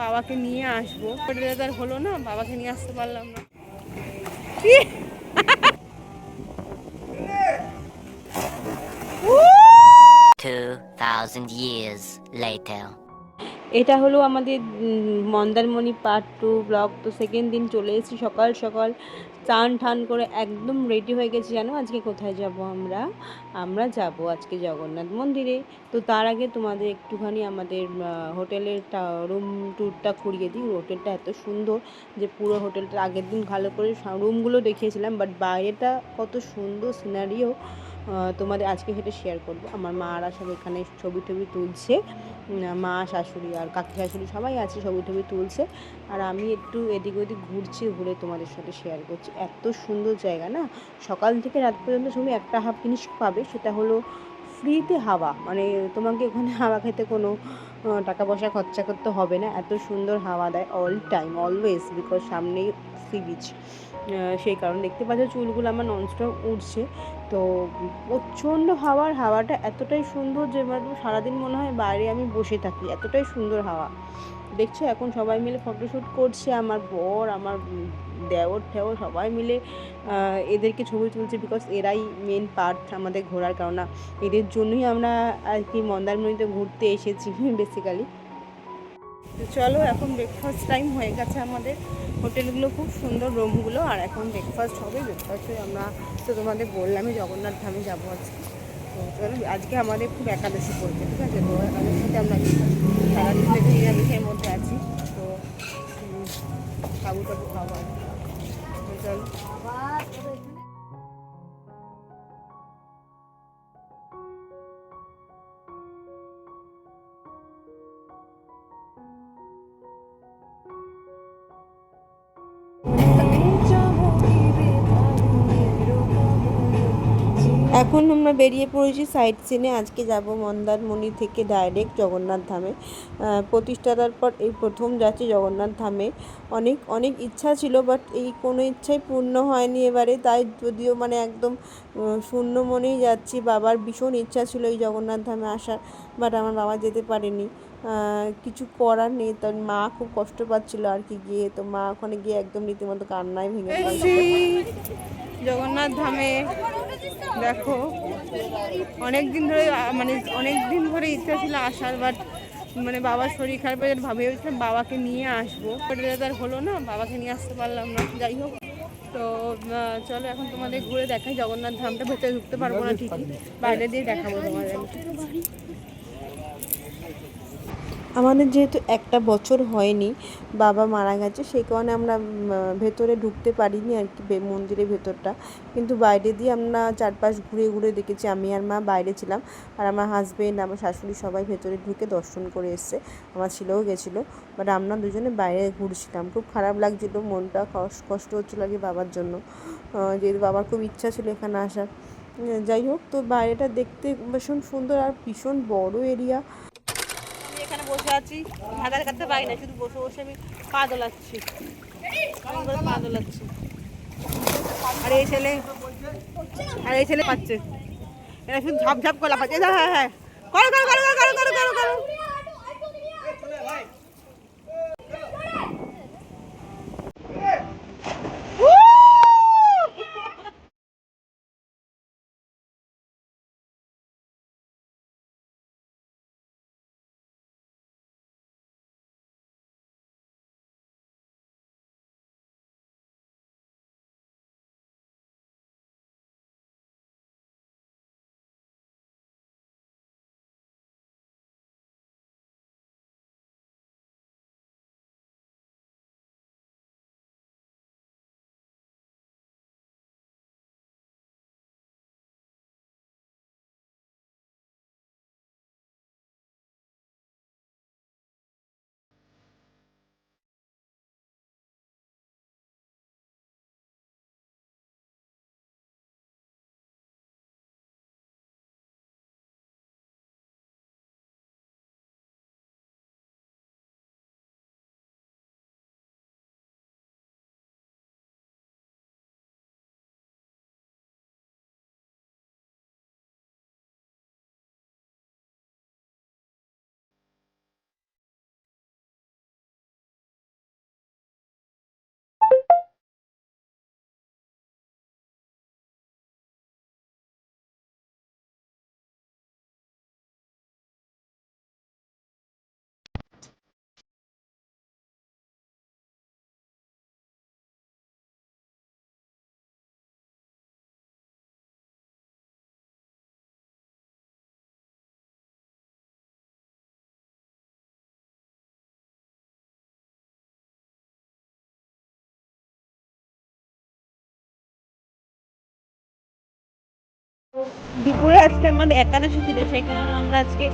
বাবাকে নিয়ে আসব আর হলো না, বাবাকে নিয়ে আসতে পারলাম না Two thousand years later. এটা হলো আমাদের মন্দারমণি পার্ট টু ব্লগ তো সেকেন্ড দিন চলে এসেছি সকাল সকাল। চান ঠান করে একদম রেডি হয়ে গেছি জানো আজকে কোথায় যাব আমরা? আমরা যাব আজকে জগন্নাথ মন্দিরে। তো তার আগে তোমাদের একটুখানি আমাদের হোটেলের রুম ট্যুরটা করিয়ে দিই। হোটেলটা এত সুন্দর যে পুরো হোটেলটা আগের দিন ভালো করে রুমগুলো দেখিয়েছিলাম। বাট বাইরেটা কত সুন্দর সিনারিও তোমাদের আজকে সেটা শেয়ার করব। আমার মা আর সব এখানে ছবি টবি তুলছে। মা, শাশুড়ি আর কাকি, শাশুড়ি সবাই আছে, ছবি টবি তুলছে। আর আমি একটু এদিক ওদিক ঘুরছি, ঘুরে তোমাদের সাথে শেয়ার করছি। এত সুন্দর জায়গা না? সকাল থেকে রাত পর্যন্ত তুমি একটা হাফ জিনিস পাবে, সেটা হলো ফ্রিতে হাওয়া মানে তোমাকে ওখানে হাওয়া খেতে কোনো টাকা পয়সা খরচা করতে হবে না। এত সুন্দর হাওয়া দেয় অল টাইম অলওয়েজ বিকজ সামনেই সি বিচ সেই কারণে। দেখতে পাচ্ছ চুলগুলো আমার ননস্টপ উঠছে তো প্রচণ্ড হাওয়ার হাওয়াটা এতটাই সুন্দর যে আমার সারাদিন মনে হয় বাইরে আমি বসে থাকি। এতটাই সুন্দর হাওয়া। দেখছ, এখন সবাই মিলে ফটোশ্যুট করছে, আমার বর, আমার দেওর ঠেওর সবাই মিলে এদেরকে ছবি তুলছে বিকজ এরাই মেন পার্ট আমাদের ঘোরার কারণ এদের জন্যই আমরা আর কি মন্দারমণিতে ঘুরতে এসেছি বেসিক্যালি তো চলো, এখন ব্রেকফাস্ট টাইম হয়ে গেছে আমাদের। হোটেলগুলো খুব সুন্দর রুমগুলো আর এখন ব্রেকফাস্ট হবে। ব্রেকফাস্টে আমরা, তো তোমাদের বললামই জগন্নাথ ধামে যাব আজকে। তো চলো, আজকে আমাদের খুব একাদশী পড়ছে ঠিক আছে? একাদশীতে আমরা এখন আমরা বেরিয়ে পড়েছি সাইট সিনে। আজকে যাব মন্দারমণি থেকে ডাইরেক্ট জগন্নাথ ধামে। প্রতিষ্ঠাতার পর এই প্রথম যাচ্ছি জগন্নাথ ধামে। অনেক অনেক ইচ্ছা ছিল বাট এই কোনো ইচ্ছাই পূর্ণ হয়নি এবারে। তাই যদিও মানে একদম শূন্য মনেই যাচ্ছি। বাবার ভীষণ ইচ্ছা ছিল এই জগন্নাথ ধামে আসার বাট আমার বাবা যেতে পারেনি। কিছু করার নেই। তার মা খুব কষ্ট পাচ্ছিল আর কি গিয়ে। তো মা ওখানে গিয়ে একদম রীতিমতো কান্নায় ভেঙে জগন্নাথ ধামে, দেখো অনেক দিন ধরে মানে অনেক দিন ধরে ইচ্ছা ছিল আসার বাট মানে বাবার শরীর খারাপ ভাবে বাবাকে নিয়ে আসব। আর হলো না, বাবাকে নিয়ে আসতে পারলাম না। যাই হোক। তো চলো এখন তোমাদের ঘুরে দেখাই জগন্নাথ ধামটা, ভেতরে ঢুকতে পারব না ঠিকই। বাইরে দিয়ে দেখাবো তোমাদের। আমাদের যেহেতু একটা বছর হয়নি, বাবা মারা গেছে, সেই কারণে আমরা ভেতরে ঢুকতে পারিনি আর কি মন্দিরের ভেতরটা। কিন্তু বাইরে দিয়ে আমরা চারপাশ ঘুরে ঘুরে দেখেছি, আমি আর মা বাইরে ছিলাম। আর আমার হাজবেন্ড আমার শাশুড়ি সবাই ভেতরে ঢুকে দর্শন করে এসছে। আমার ছেলেও গেছিল বাট আমরা দুজনে বাইরে ঘুরছিলাম। খুব খারাপ লাগছিল, মনটা কষ- কষ্ট হচ্ছিল আর কি বাবার জন্য। যেহেতু বাবার খুব ইচ্ছা ছিল এখানে আসার। যাই হোক, তো বাইরেটা দেখতে ভীষণ সুন্দর আর ভীষণ বড় এরিয়া বসে আছি। ভাগার কাছে পাই না, শুধু বসে বসে আমি পা দোলাচ্ছি পা দোলাচ্ছি আর এই ছেলে, আর এই ছেলে পাচ্ছে। এরা শুধু ঝাপঝাপ ঝাপ করে লাফাচ্ছে। হ্যাঁ হ্যাঁ। হ্যাঁ করো করো করো করো করো করো করো। দুপুরে আজকে আমাদের একাদশী ছিল সেই কারণে আমরা আজকে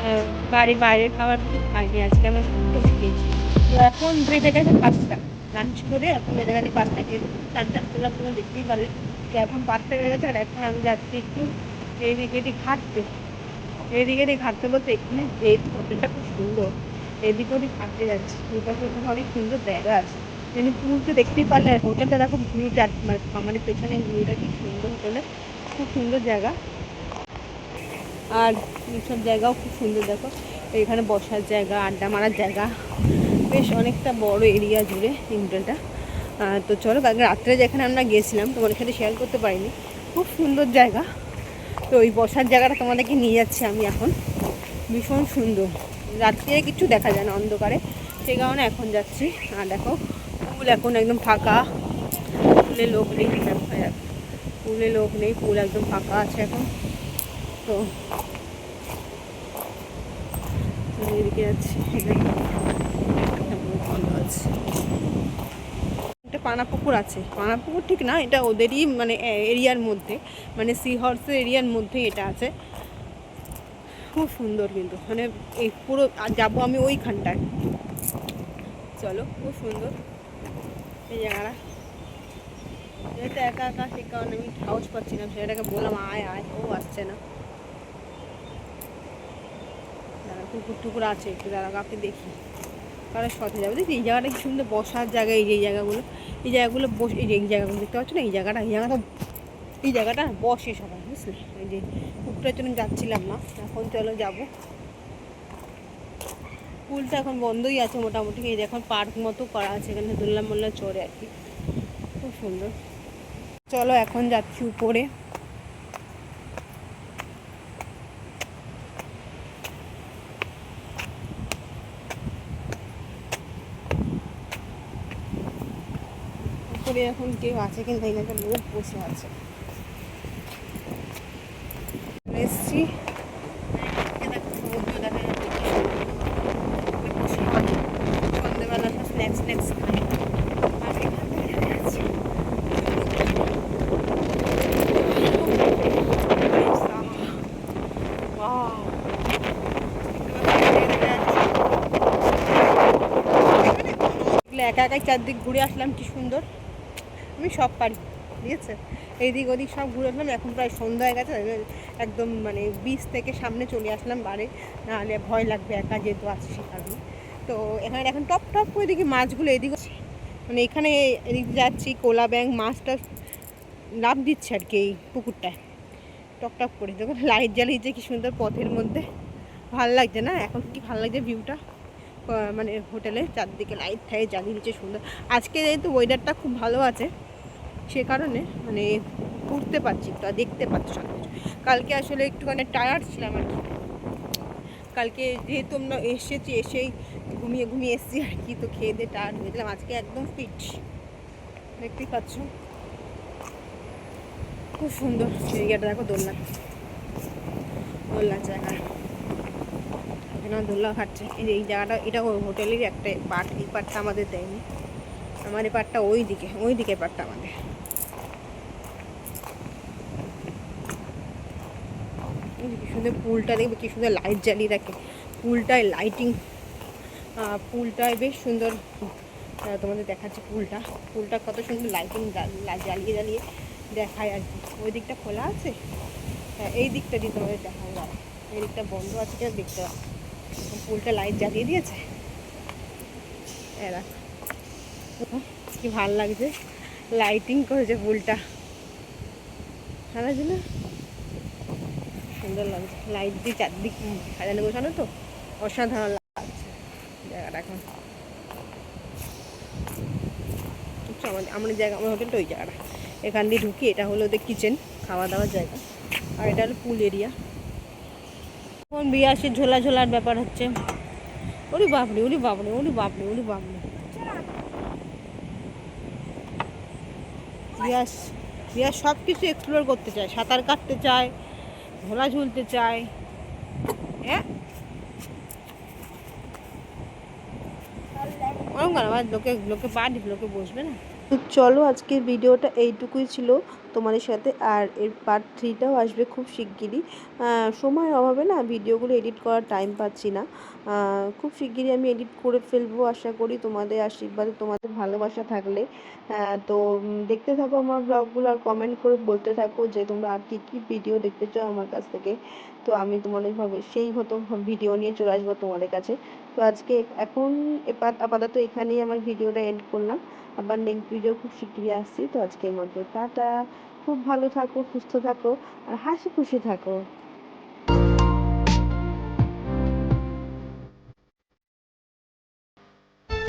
আহ, বাড়ি বাইরের খাবার কিছু খাইনি আজকে আমরা ঘুরতে গিয়েছি তো এখন বেজে গেছে পাঁচটা লাঞ্চ করে এখন বেজে গেছে পাঁচটা কিন্তু চারটা তোলা তোমরা দেখতেই পারলে তো এখন পাঁচটা বেড়ে গেছে আর এখন আমি যাচ্ছি একটু এদিকে হাঁটতে এইদিকে এদিকে হাঁটতে বলতে এখানে যে হোটেলটা খুব সুন্দর এদিকে ওদিক হাঁটতে যাচ্ছি। দুপাশে ওখানে অনেক সুন্দর জায়গা আছে। কিন্তু পুরোটা দেখতেই পারলে হোটেলটা দেখো ভিউটা মানে পেছনে ভিউটা কি সুন্দর হোটেলে। খুব সুন্দর জায়গা। আর এইসব জায়গাও খুব সুন্দর, দেখো। এখানে বসার জায়গা, আড্ডা মারার জায়গা। বেশ অনেকটা বড় এরিয়া জুড়ে এই তো চলো, কালকে রাত্রে যেখানে আমরা গেছিলাম তোমাদের সাথে শেয়ার করতে পারিনি। খুব সুন্দর জায়গা। তো ওই বসার জায়গাটা তোমাদেরকে নিয়ে যাচ্ছি আমি এখন। ভীষণ সুন্দর। রাত্রে কিছু দেখা যায় না, অন্ধকারে। সেই কারণে এখন যাচ্ছি। আর দেখো, ফুল এখন একদম ফাঁকা। পুলে লোক নেই। পুলে লোক নেই, পুল একদম ফাঁকা আছে এখন। তো এদিকে একটা আছে একটা পানা পুকুর আছে। পানা পুকুর ঠিক না, এটা ওদেরই মানে এরিয়ার মধ্যে। মানে সি হর্সের এরিয়ার মধ্যেই এটা আছে। খুব সুন্দর কিন্তু। মানে এই পুরো যাব আমি ওইখানটায়। চলো, খুব সুন্দর। এই জায়গাটা। যেহেতু একা একা সেই কারণে আমি সাহস পাচ্ছি না, ছেলেটাকে বললাম, আয় আয়, ও আসছে না। দাঁড়া, কুকুর টুকুর আছে, একটু দাঁড়া কাকে দেখি। কারোর সাথে যাবে দেখি এই জায়গাটা কি সুন্দর, বসার জায়গা, এই যে, এই জায়গাগুলো। এই জায়গাগুলো বস, এই যে, এই জায়গাগুলো, দেখতে পাচ্ছ না? এই জায়গাটা এই জায়গাটা এই জায়গাটা বসে সবাই, বুঝলে? এই যে কুকুরের জন্য যাচ্ছিলাম না, এখন চলো যাব। পুলটা এখন বন্ধই আছে মোটামুটি, এই যে, এখন পার্ক মতো করা আছে, এখানে দোল্লা মোল্লা চড়ে আর কি। খুব সুন্দর। চলো এখন যাচ্ছি উপরে। উপরে এখন কেউ আছে কিন্তু একটা লোক বসে আছে। এসছি সমুদ্র দেখা যাচ্ছে কি সুন্দর। বসে অনেক সন্ধ্যেবেলা সব স্ন্যাক্স স্ন্যাক্স খাই আর এখান থেকে দেখা যাচ্ছে Wow. এগুলো একা একাই চারদিক ঘুরে আসলাম, কি সুন্দর। আমি সব পারি ঠিক আছে এইদিক ওদিক সব ঘুরে আসলাম, এখন প্রায় সন্ধ্যা হয়ে গেছে একদম মানে বিচ থেকে সামনে চলে আসলাম বাড়ি। নাহলে ভয় লাগবে, একা যেহেতু আছে সে কারণে তো এখানে এখন টপ টপ করে দেখি মাছগুলো এদিক মানে এখানে এদিক যাচ্ছি, কোলা ব্যাং মাছটা লাভ দিচ্ছে আর কি এই পুকুরটায়। টপ করে দেখুন, লাইট জ্বালিয়েছে, কি সুন্দর পথের মধ্যে। ভালো লাগছে না? এখন কি ভালো লাগছে ভিউটা মানে হোটেলে, চারদিকে লাইট থাকে জ্বালিয়ে দিচ্ছে সুন্দর। আজকে যেহেতু ওয়েদারটা খুব ভালো আছে, সে কারণে মানে ঘুরতে পারছি একটু দেখতে পাচ্ছি সব কিছু কালকে আসলে একটুখানি টায়ার্ড ছিলাম আর কি। কালকে যেহেতু আমরা এসেছি, এসেই ঘুমিয়ে ঘুমিয়ে এসেছি আর কি, তো খেয়ে দিয়ে টায়ার্ড হয়েছিলাম আজকে একদম ফিট দেখতেই পাচ্ছ? খুব সুন্দর। জায়গাটা দেখো দোলনা। দোলনার জায়গা। এখানে দোলনা খাচ্ছে এই এই জায়গাটা, এটা ওই হোটেলেরই একটা পার্ট এই পার্টটা আমাদের দেয়নি। এই পার্টটা ওই দিকে ওই দিকে পার্টটা আমাদের কি সুন্দর পুলটা, দেখবে কি সুন্দর লাইট জ্বালিয়ে রাখে। পুলটায় লাইটিং পুলটায় বেশ সুন্দর তোমাদের দেখাচ্ছে পুলটা। পুলটা কত সুন্দর লাইটিং জ্বালিয়ে জ্বালিয়ে দেখায় আর কি। ওই দিকটা খোলা আছে? হ্যাঁ এই দিকটা দিয়ে তোমাদের দেখায় এই দিকটা বন্ধ আছে কিনা দেখতে পাবো পুলটা লাইট জ্বালিয়ে দিয়েছে? এরা কি ভালো লাগছে লাইটিং করেছে পুলটা ভালো না সুন্দর লাগছে। লাইট দিয়ে চারদিক সাজানো গোছানো তো, অসাধারণ লাগছে। জায়গাটা এখন। আমাদের আমাদের জায়গা, আমার হোটেলটা ওই জায়গাটা। এখান দিয়ে ঢুকি, এটা হলো ওদের কিচেন খাওয়া দাওয়ার জায়গা। আর এটা হলো পুল এরিয়া এখন বিয়ে আসে, ঝোলা ঝোলার ব্যাপার হচ্ছে। ওরে বাপরে ওরে বাপরে ওরে বাপরে ওরে বাপরে। বিয়াস বিয়াস সব কিছু এক্সপ্লোর করতে চায়, সাঁতার কাটতে চায় ঝোলা ঝুলতে চায়। হ্যাঁ? ওরকম লোকে লোকে পা লোকে বসবে না? তো চলো আজকের ভিডিওটা এইটুকুই ছিল তোমাদের সাথে, আর এর পার্ট থ্রিটাও আসবে খুব শিগগিরই। সময়ের অভাবে না ভিডিওগুলো এডিট করার টাইম পাচ্ছি না। খুব শিগগিরই আমি এডিট করে ফেলব আশা করি তোমাদের আশীর্বাদে, তোমাদের ভালোবাসা থাকলে। তো দেখতে থাকো আমার ব্লগগুলো আর কমেন্ট করে বলতে থাকো যে তোমরা আর কী কী ভিডিও দেখতে চাও আমার কাছ থেকে। তো আমি তোমাদের ভাবে সেই মতো ভিডিও নিয়ে চলে আসব তোমাদের কাছে। তো আজকে এখন আপাতত এখানেই আমার ভিডিওটা এন্ড করলাম। আবার নেক্সট ভিডিও খুব শিগগিরই আসছি, তো আজকের মতো টাটা। খুব ভালো থাকো, সুস্থ থাকো, আর হাসি খুশি থাকো।